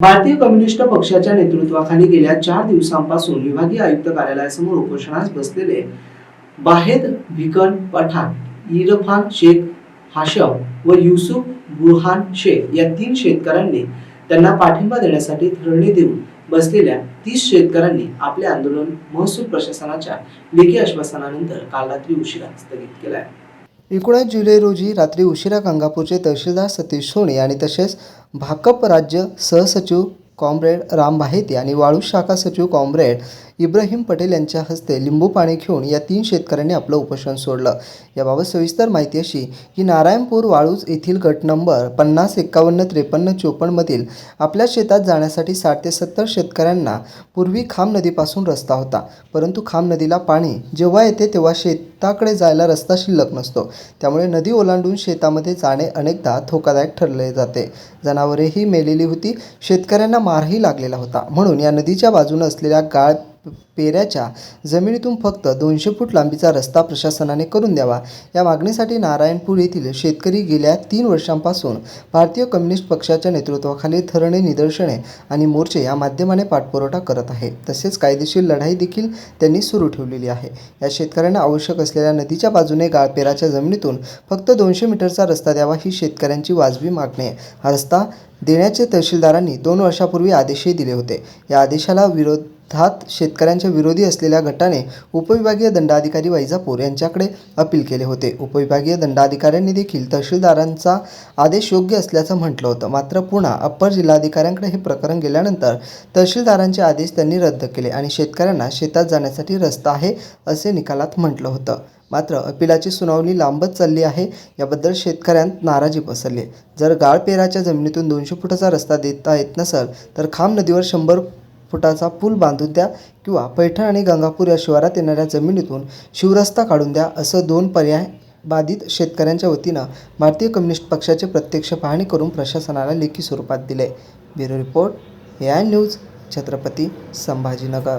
भारतीय कम्युनिस्ट पक्षाच्या नेतृत्वाखाली गेल्या चार दिवसांपासून विभागीय आयुक्त कार्यालयासमोर उपोषणास बसलेले बाहेद भिकन पठाण इरफान शेख हाशम व युसुफ बुरहान शेख या तीन शेतकऱ्यांनी त्यांना पाठिंबा देण्यासाठी धरणे देऊन बसलेल्या तीस शेतकऱ्यांनी आपले आंदोलन महसूल प्रशासनाच्या लेखी आश्वासनानंतर काल रात्री उशिरा स्थगित केलं आहे एकोणीस जुलै रोजी रात्री उशिरा गंगापूरचे तहसीलदार सतीश सोने आणि तसेच भाकप राज्य सहसचिव कॉम्रेड राम भाहेती आणि वाळू शाखा सचिव कॉम्रेड इब्राहिम पटेल यांच्या हस्ते लिंबू पाणी घेऊन या तीन शेतकऱ्यांनी आपलं उपोषण सोडलं. याबाबत सविस्तर माहिती अशी की नारायणपूर वाळूज येथील गट नंबर पन्नास एकावन्न त्रेपन्न चोपन्नमधील आपल्या शेतात जाण्यासाठी साठ ते सत्तर शेतकऱ्यांना पूर्वी खाम नदीपासून रस्ता होता. परंतु खाम नदीला पाणी जेव्हा येते तेव्हा शेताकडे जायला रस्ता शिल्लक नसतो. त्यामुळे नदी ओलांडून शेतामध्ये जाणे अनेकदा धोकादायक ठरले जाते. जनावरेही मेलेली होती. शेतकऱ्यांना मारही लागलेला होता. म्हणून या नदीच्या बाजूने असलेल्या गाळ पेऱ्याच्या जमिनीतून फक्त दोनशे फूट लांबीचा रस्ता प्रशासनाने करून द्यावा. या मागणीसाठी नारायणपूर येथील शेतकरी गेल्या तीन वर्षांपासून भारतीय कम्युनिस्ट पक्षाच्या नेतृत्वाखाली धरणे निदर्शने आणि मोर्चे या माध्यमाने पाठपुरवठा करत आहे. तसेच कायदेशीर लढाई देखील त्यांनी सुरू ठेवलेली आहे. या शेतकऱ्यांना आवश्यक असलेल्या नदीच्या बाजूने गाळपेराच्या जमिनीतून फक्त दोनशे मीटरचा रस्ता द्यावा ही शेतकऱ्यांची वाजवी मागणी आहे. हा रस्ता देण्याचे तहसीलदारांनी दोन वर्षापूर्वी आदेशही दिले होते. या आदेशाला विरोध हात शेतकऱ्यांच्या विरोधी असलेल्या गटाने उपविभागीय दंडाधिकारी वैजापूर यांच्याकडे अपील केले होते. उपविभागीय दंडाधिकाऱ्यांनी देखील तहसीलदारांचा आदेश योग्य असल्याचं म्हटलं होतं. मात्र पुन्हा अप्पर जिल्हाधिकाऱ्यांकडे हे प्रकरण गेल्यानंतर तहसीलदारांचे आदेश त्यांनी रद्द केले आणि शेतकऱ्यांना शेतात जाण्यासाठी रस्ता आहे असे निकालात म्हटलं होतं. मात्र अपिलाची सुनावणी लांबच चालली आहे याबद्दल शेतकऱ्यांत नाराजी पसरली. जर गाळपेराच्या जमिनीतून दोनशे फुटाचा रस्ता देता येत नसेल तर खाम नदीवर शंभर फुटाचा पूल बांधून द्या किंवा पैठण आणि गंगापूर या शिवारात येणाऱ्या जमिनीतून शिवरस्ता काढून द्या असं दोन पर्याय बाधित शेतकऱ्यांच्या वतीनं भारतीय कम्युनिस्ट पक्षाचे प्रत्यक्ष पाहणी करून प्रशासनाला लेखी स्वरूपात दिले. Bureau report A I news Chhatrapati Sambhajinagar.